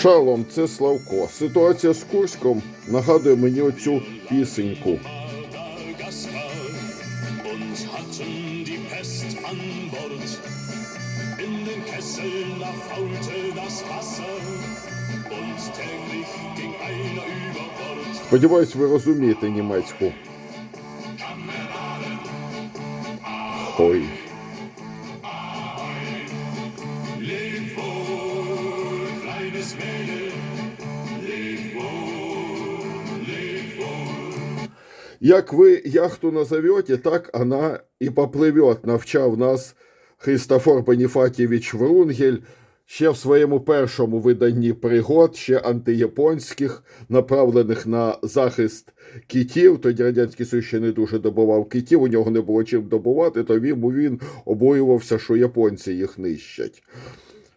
Шалом, це Славко. Ситуація з Курськом нагадує мені оцю пісеньку. Madagaskar. Uns hatten die Pest Як ви яхту назовете, так вона і попливет, навчав нас Христофор Беніфатєвич Врунгель ще в своєму першому виданні пригод, ще антияпонських, направлених на захист китів. Тоді Радянський Союз ще не дуже добував китів, у нього не було чим добувати, то він, він обоювався, що японці їх нищать.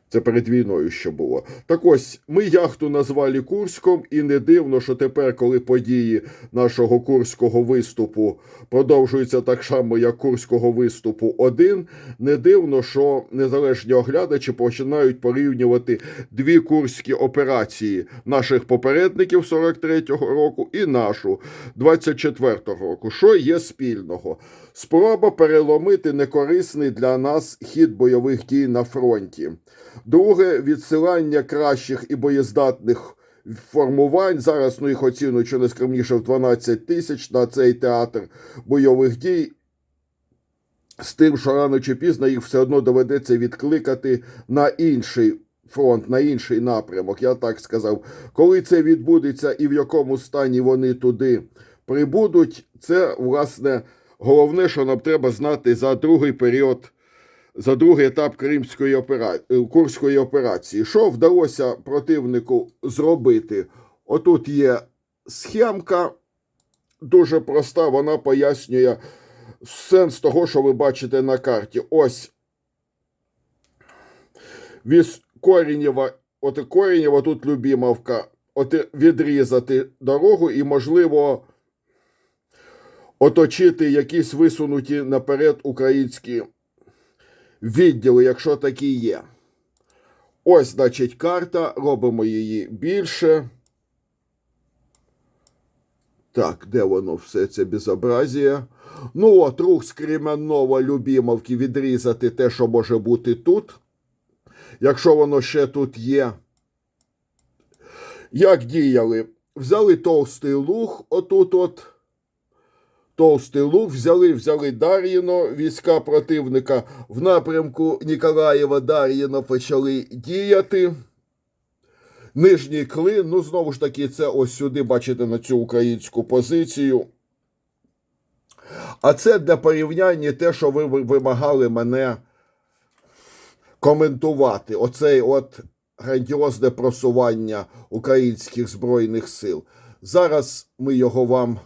Це перед війною ще було. Так ось ми яхту назвали Курськом, і не дивно, що тепер, коли події нашого курського виступу продовжуються так само, як курського виступу 1, не дивно, що незалежні оглядачі починають порівнювати дві курські операції наших попередників 43-го року і нашу 24-го року. Що є спільного? Спроба переломити некорисний для нас хід бойових дій на фронті. Друге відсилання кращих і боєздатних формувань. Зараз ну, їх оцінюють, що не скромніше в 12 тисяч на цей театр бойових дій. З тим, що рано чи пізно їх все одно доведеться відкликати на інший фронт, на інший напрямок. Я так сказав. Коли це відбудеться і в якому стані вони туди прибудуть, це власне головне, що нам треба знати за другий період за другий етап Кримської операції, Курської операції. Що вдалося противнику зробити? Отут є схемка дуже проста, вона пояснює сенс того, що ви бачите на карті. Ось від Корінєва, от Корінєва тут Любімовка, от відрізати дорогу і, можливо, оточити якісь висунуті наперед українські відділи, якщо такі є. Ось, значить, карта. Робимо її більше. Так, де воно все це безобразія? Ну, от, рух з Кременного Любімовки відрізати те, що може бути тут. Якщо воно ще тут є. Як діяли? Взяли товстий луг, отут от. Товстий луг взяли, взяли Дар'їно, війська противника в напрямку Ніколаєва Дар'їно почали діяти. Нижній клин, ну знову ж таки, це ось сюди, бачите, на цю українську позицію. А це для порівняння те, що ви вимагали мене коментувати. Оцей от грандіозне просування українських Збройних сил. Зараз ми його вам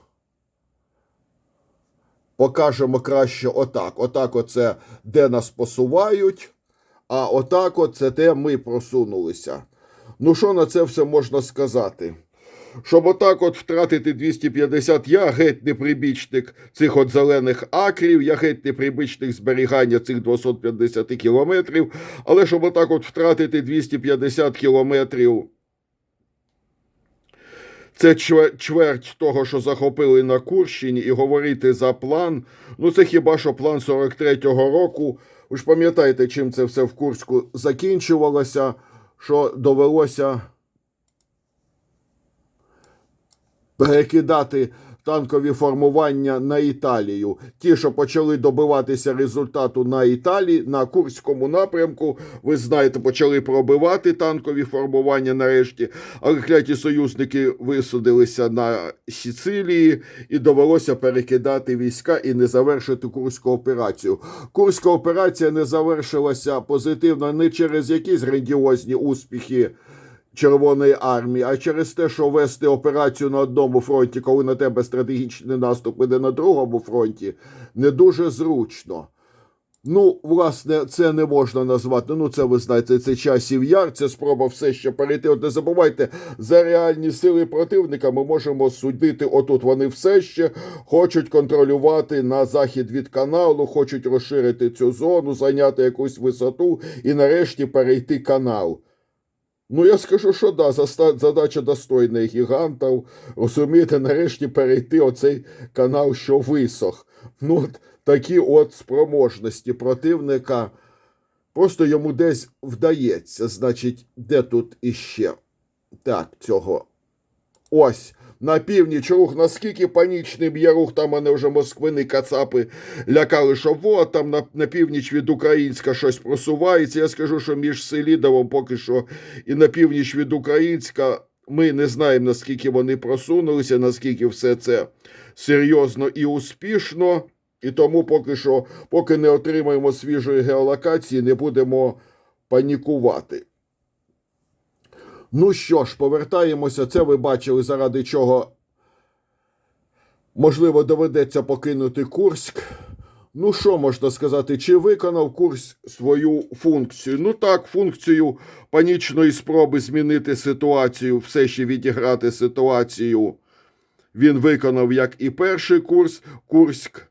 покажемо краще отак. Отак, оце де нас посувають, а отак, от це де ми просунулися. Ну, що на це все можна сказати? Щоб отак от втратити 250, я геть не прибічник цих от зелених акрів, я геть не прибічник зберігання цих 250 кілометрів, але щоб отак от втратити 250 кілометрів, це чверть того, що захопили на Курщині, і говорити за план. Ну, це хіба що план 43-го року. Ви ж пам'ятаєте, чим це все в Курську закінчувалося, що довелося перекидати танкові формування на Італію. Ті, що почали добиватися результату на Італії, на Курському напрямку, ви знаєте, почали пробивати танкові формування нарешті, але кляті союзники висадилися на Сицилії і довелося перекидати війська і не завершити Курську операцію. Курська операція не завершилася позитивно не через якісь грандіозні успіхи. Червоної армії, а через те, що вести операцію на одному фронті, коли на тебе стратегічний наступ іде на другому фронті, не дуже зручно. Ну, власне, це не можна назвати. Ну, це ви знаєте, це часів яр, це спроба все ще перейти. От не забувайте, за реальні сили противника ми можемо судити. Отут вони все ще хочуть контролювати на захід від каналу, хочуть розширити цю зону, зайняти якусь висоту і нарешті перейти канал. Ну, я скажу, що да, задача достойна гігантів. Розумієте, нарешті перейти оцей канал, що висох. Ну, от такі от спроможності противника. Просто йому десь вдається. Значить, де тут іще? Так, цього. Ось. На північ рух, наскільки панічний б'є рух, там мене вже москвини, кацапи лякали, що вот там на, на північ від Українська щось просувається. Я скажу, що між Селідовом поки що і на північ від Українська ми не знаємо, наскільки вони просунулися, наскільки все це серйозно і успішно. І тому поки що, поки не отримаємо свіжої геолокації, не будемо панікувати. Ну що ж, повертаємося. Це ви бачили, заради чого можливо доведеться покинути Курськ. Ну, що можна сказати, чи виконав Курськ свою функцію? Ну так, функцію панічної спроби змінити ситуацію, все ще відіграти ситуацію. Він виконав як і перший курс Курськ.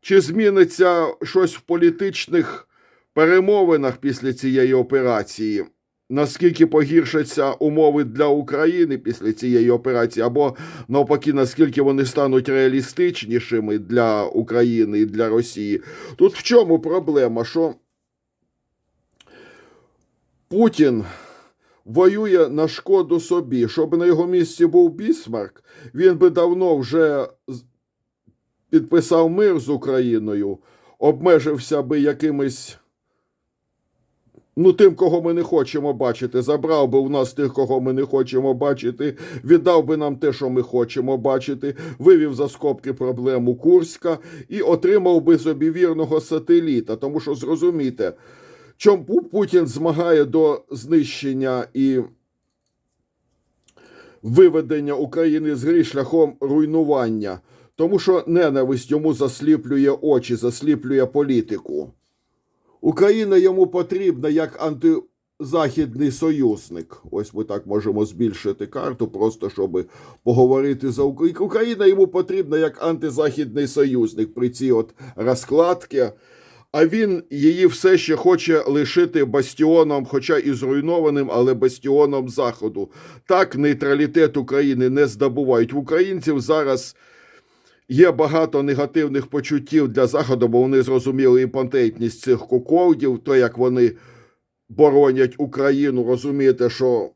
Чи зміниться щось в політичних перемовинах після цієї операції? Наскільки погіршаться умови для України після цієї операції, або навпаки, наскільки вони стануть реалістичнішими для України і для Росії? Тут в чому проблема? Що Путін воює на шкоду собі. Щоб на його місці був Бісмарк, він би давно вже підписав мир з Україною, обмежився би якимись. Ну, тим, кого ми не хочемо бачити, забрав би у нас тих, кого ми не хочемо бачити, віддав би нам те, що ми хочемо бачити, вивів за скобки проблему Курська і отримав би собі вірного сателіта. Тому що зрозумійте, чому Путін змагає до знищення і виведення України з гри шляхом руйнування, тому що ненависть йому засліплює очі, засліплює політику. Україна йому потрібна як антизахідний союзник. Ось ми так можемо збільшити карту, просто щоб поговорити за Україну. Україна йому потрібна як антизахідний союзник при цій от розкладці. А він її все ще хоче лишити бастіоном, хоча і зруйнованим, але бастіоном Заходу. Так нейтралітет України не здобувають. В українців зараз є багато негативних почуттів для Заходу, бо вони зрозуміли імпотентність цих куколдів, то як вони боронять Україну, розумієте, що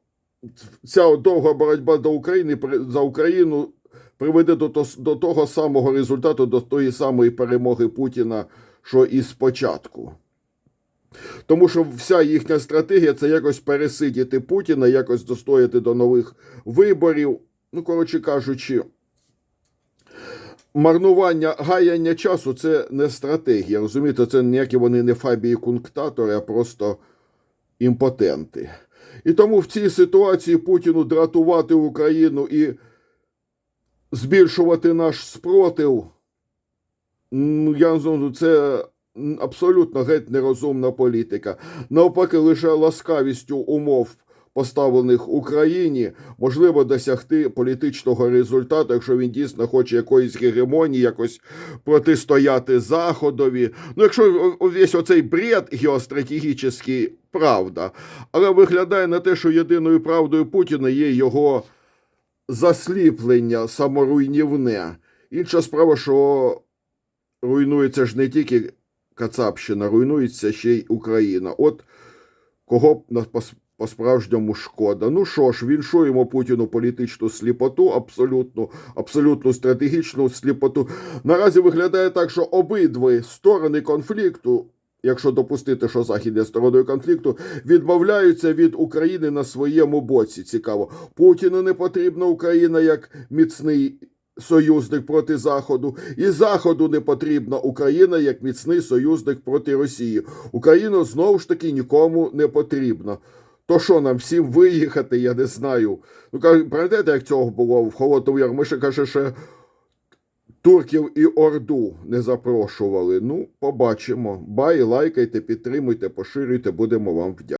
ця довга боротьба до України за Україну приведе до, до того самого результату, до тої самої перемоги Путіна, що і спочатку. Тому що вся їхня стратегія це якось пересидіти Путіна, якось достояти до нових виборів. Ну, коротше кажучи, марнування гаяння часу це не стратегія. Розумієте, це ніякі вони не фабії кунктатори, а просто імпотенти. І тому в цій ситуації Путіну дратувати Україну і збільшувати наш спротив. Я знову це абсолютно геть нерозумна політика. Навпаки, лише ласкавістю умов, поставлених Україні, можливо досягти політичного результату, якщо він дійсно хоче якоїсь гегемонії, якось протистояти Заходові. Ну, якщо весь оцей бред геостратегічний, правда. Але виглядає на те, що єдиною правдою Путіна є його засліплення саморуйнівне. Інша справа, що руйнується ж не тільки Кацапщина, руйнується ще й Україна. От кого б на пос- по-справжньому шкода. Ну що ж, віншуємо Путіну політичну сліпоту, абсолютну, абсолютну стратегічну сліпоту. Наразі виглядає так, що обидві сторони конфлікту. Якщо допустити, що Захід є стороною конфлікту, відмовляються від України на своєму боці. Цікаво. Путіну не потрібна Україна як міцний союзник проти Заходу, і Заходу не потрібна Україна як міцний союзник проти Росії. Україна знову ж таки нікому не потрібна. То що нам всім виїхати, я не знаю. Ну, пам'ятаєте, як цього було в Холодному Яр? Ми ще каже, ще турків і Орду не запрошували. Ну, побачимо. Бай, лайкайте, підтримуйте, поширюйте, будемо вам вдячні.